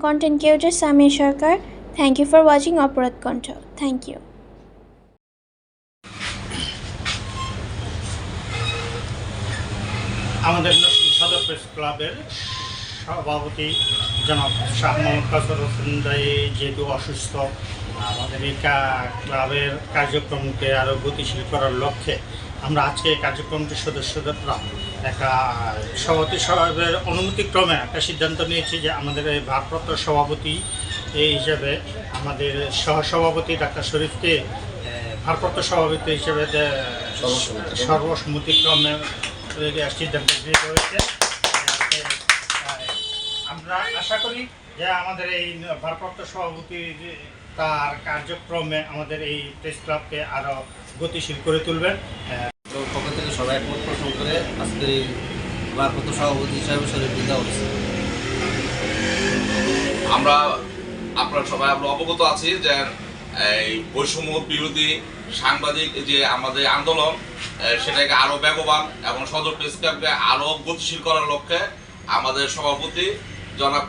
content creator Samir Sharkar. Thank you for watching Aparat kanto Thank you. আমাদের সদর press ক্লাবের সভাপতি জনাব শাহ মোহাম্মদ কাসর হোসেন রায় যেহেতু অসুস্থ আমাদের এই ক্লাবের কার্যক্রমকে আরও গতিশীল করার লক্ষ্যে আমরা আজকে এই কার্যক্রমটির সদস্যরা একটা সভাপতি সভাবের অনুমতিক্রমে একটা সিদ্ধান্ত নিয়েছি যে আমাদের এই ভারপ্রাপ্ত সভাপতি এই হিসেবে আমাদের সহসভাপতি ডাক্তার শরীফকে ভারপ্রাপ্ত সভাপতি হিসেবে সর্বসম্মতিক্রমে। সিদ্ধান্ত গৃহীত হয়েছে। আজকে, আহ, আমরা আশা করি যে আমাদের এই ভারপ্রাপ্ত সভাপতি তার কার্যক্রমে আমাদের এই প্রেস ক্লাবকে আরও গতিশীল করে তুলবেন। পক্ষ থেকে সবাই একমত পোষণ করে আজকের এই ভারপ্রাপ্ত সভাপতি হিসাবে শরীর দেওয়া আমরা আপনারা সবাই আমরা অবগত আছি যে, এই বৈষম্য বিরোধী সাংবাদিক যে আমাদের আন্দোলন সেটাকে আরও বেগবান এবং সদর প্রেস ক্লাবকে আরও গতিশীল করার লক্ষ্যে আমাদের সভাপতি জনাব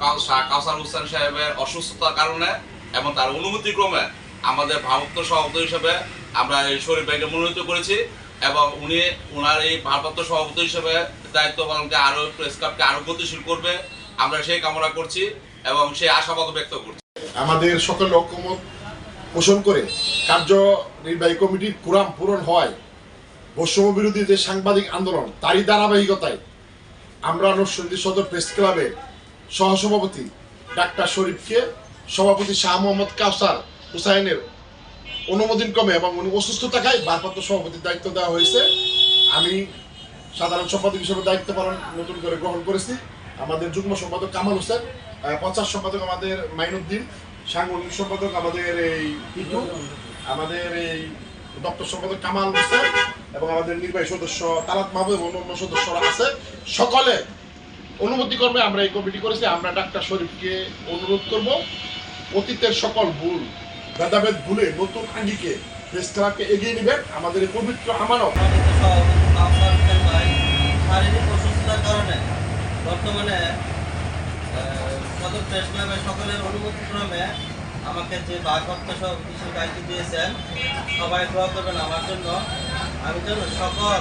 কাউসার হোসেন সাহেবের অসুস্থতার কারণে এবং তার অনুমতিক্রমে আমাদের ভারপ্রাপ্ত সভাপতি হিসেবে আমরা এই শরীফ ভাইকে মনোনীত করেছি এবং উনি ওনার এই ভারপ্রাপ্ত সভাপতি হিসেবে দায়িত্ব পালনকে আরও প্রেস ক্লাবকে আরও গতিশীল করবে। আমরা সেই কামনা করছি এবং সেই আশাবাদ ব্যক্ত করছি। আমাদের সকল ঐক্যমত পোষণ করে কার্যনির্বাহী কমিটির কুরাম পূরণ হয় বৈষম্য বিরোধী যে সাংবাদিক আন্দোলন, তারই ধারাবাহিকতায় আমরা নরসিংদী সদর প্রেস ক্লাবের সহসভাপতি ডাক্তার শরীফকে সভাপতি শাহ মোহাম্মদ কাউসার হুসাইনের অনুমোদন ক্রমে এবং উনি অসুস্থ থাকায় ভারপ্রাপ্ত সভাপতির দায়িত্ব দেওয়া হয়েছে। আমি সাধারণ সম্পাদক হিসেবে দায়িত্ব পালন নতুন করে গ্রহণ করেছি। আমাদের যুগ্ম সম্পাদক কামাল হোসেন প্রচার সম্পাদক আমাদের মাইনুদ্দিন, সাংগঠনিক সম্পাদক আমাদের এই পিটু, আমাদের এই দপ্তর সম্পাদক কামাল হোসেন এবং আমাদের নির্বাহী সদস্য তালাত মাহবুব এবং অন্য সদস্যরা আছে। সকলে অনুমতি করবে, আমরা এই কমিটি করেছি, আমরা ডাক্তার শরীফকে অনুরোধ করব, অতীতের সকল ভুল, ভেদাভেদ ভুলে নতুন আঙ্গিকে ক্লাবকে এগিয়ে নেবেন, আমাদের এই পবিত্র আমানত। বর্তমানে সদর প্রেস ক্লাবের সকলের অনুমতিক্রমে আমাকে যে ভারপ্রাপ্ত সভাপতি হিসেবে দায়িত্ব দিয়েছেন, সবাই দোয়া করবেন আমার জন্য। আমি যেন সকল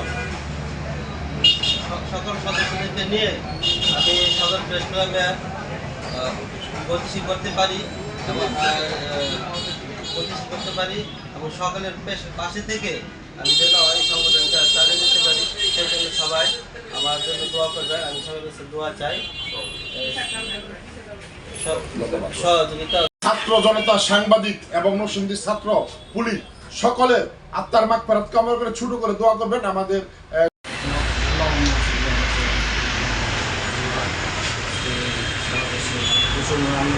সকল সদস্যদেরকে নিয়ে করতে পারি এবং করতে পারি এবং সকলের পাশে থেকে আমি যেন এই সংগঠনটা চালিয়ে যেতে পারি সেই জন্য সবাই আমার জন্য দোয়া করবেন আমি সবার কাছে দোয়া চাই। সহযোগিতা ছাত্র জনতা সাংবাদিক এবং নরসিংদী ছাত্র পুলিশ সকলের আত্মার মাগ ফেরত কামনা করে ছোট করে দোয়া করবেন। আমাদের gusto mo lang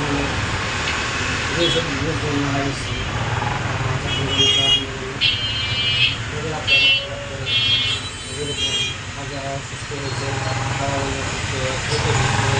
reason mo kung maayos Pag-sustain sa tao ng